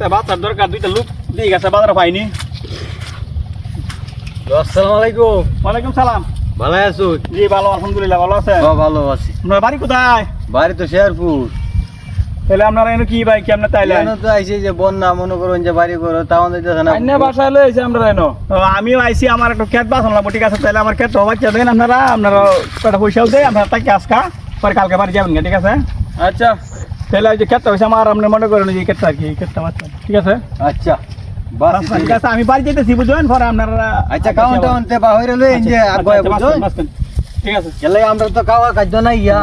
একটা বাচ্চার দরকার দুইটা লোক দিয়ে গেছে বাজারে পাইনি। আসসালামু আলাইকুম। ওয়ালাইকুম সালাম। ভালো আছো? জি ভালো আলহামদুলিল্লাহ ভালো আছে হ্যাঁ, ভালো আছি। আপনার বাড়ি কোথায়? বাড়ি তো শেরপুর। তাহলে আপনারা এনে কি ভাই কেমনে তাইলেন কেন তো আইছে যে বন্যা মনে করুন যে বাড়ি করো তাও দিতেছে না। আইনে বাসায় লইছে আমরা এনো। আমিও আইছি আমার একটা ক্ষেত বাসন লাগবো ঠিক আছে তাহলে আমার ক্ষেত বাচ্চা দেন আপনারা আপনারা কটা পয়সাও দেয় আপনারা তাকে আজকা পরে কালকে বাড়ি যাবেন ঠিক আছে? আচ্ছা। তাহলে ওই যে ক্ষেতটা হয়েছে আমার আপনি মনে করেন যে ক্ষেতটা আর কি ক্ষেতটা ঠিক আছে? আচ্ছা ঠিক আছে আমি বাড়ি যেতেছি বুঝবেন পরে আপনারা আচ্ছা কাউন টাউন তে বা হইরে লই যে আচ্ছা, আগে আচ্ছা, বুঝো বাসন, বাসন। ঠিক আছে। গেলে আমরা তো খাওয়া খাদ্য নাই ইয়া।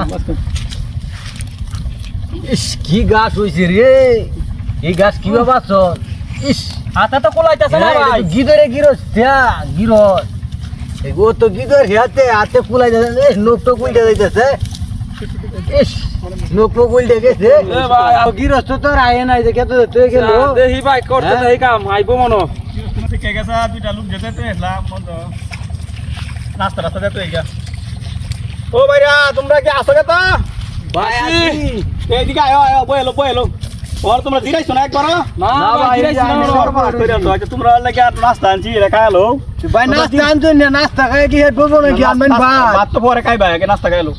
ইস কি গাছ হইছে রে? এই গাছ কি বাবাছ ইস হাতে তো কোলাইতেছে না ভাই। গিদরে গিরস থিয়া গিরস। ও তো গিদর হিয়াতে হাতে কুলাই যাচ্ছে নোক তো যাইতেছে। নোক তো নাই যে কত তুই গেল। দেহি ভাই করতে হ্যাঁ? দেহি কাম আইবো মনো। তুমি ঠিক দুইটা লোক যেতে তো এলাম বন্ধ। রাস্তা রাস্তা যেতে এইগা ও ভাইরা তোমরা কি আসো গে তো? ভাই এইদিকে আয়ো আয়ো বই এলো বই এলো। ওর তোমরা জিরাইছো না একবার না ভাই আচ্ছা তোমরা লাগে আর নাস্তা আনছি খাইলো ভাই নাস্তা আনছো না নাস্তা খাই কি হেড বলব নাকি? আনবেন ভাই ভাত। তো পরে খাইবা নাস্তা খাইলো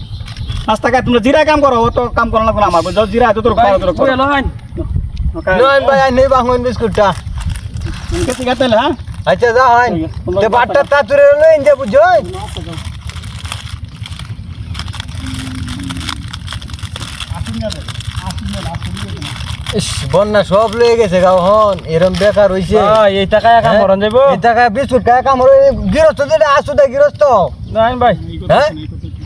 নাস্তা তোমরা জিরা কাম করো তো কাম না আমার যত জিরা তোর খাও তোর খাও লহন। লহন ভাই আই নেই বিস্কুটটা না আচ্ছা যা হন তে বাটটা লই বন্যা সব লয়ে গেছে গাও হন। এরম বেকার হইছে। এই টাকায় কাম হ্যাঁ? করন যাইব? এই টাকায় বিস্কুট কাম করে গৃহস্থ যেটা আসুটা গৃহস্থ। ভাই। হ্যাঁ?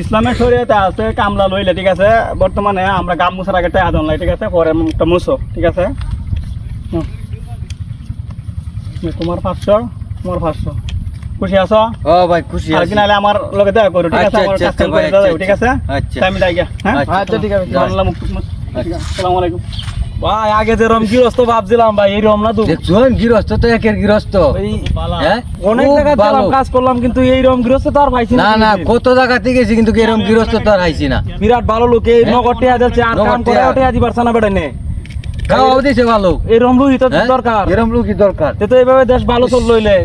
ইসলামের শরীয়তে আছে কামলা লইলে ঠিক আছে? বর্তমানে আমরা গাম মুছার আগে টাকা দন ঠিক আছে? পরে মুখটা মুছো ঠিক আছে? হুম। তোমার পাঁচশো তোমার পাঁচশো। খুশি আছো? ও ভাই খুশি আর আছি। কি নাহলে আমার লগে দেখা করো ঠিক আছে? আচ্ছা, আমার আচ্ছা, কাজ কাম ভাই, করে দাও আচ্ছা, ঠিক আছে? আচ্ছা। তাই আমি যাই গিয়া, হ্যাঁ? আচ্ছা। আচ্ছা ঠিক আছে। জানলাম মুখ মুছ আসসালামু আলাইকুম। ভাই আগে যে রম গৃহস্থ ভাবছিলাম ভাই এই রম না তো? দেখছুন গৃহস্থ তো একের গৃহস্থ। হ্যাঁ? অনেক খুব টাকা দিলাম কাজ করলাম কিন্তু এই রম গৃহস্থ তো আর পাইছি না না কত জায়গাতে গেছি কিন্তু এরকম গৃহস্থ তো আর না। বিরাট ভালো লোক এই হ্যাঁ? নগর টিয়া যাচ্ছে আর কাম করে নে। খাওয়াও দিছে ভালো। এই রম রুহি তো হ্যাঁ? দরকার। এরম লোকই দরকার। তে তো এইভাবে দেশ ভালো চল লইলে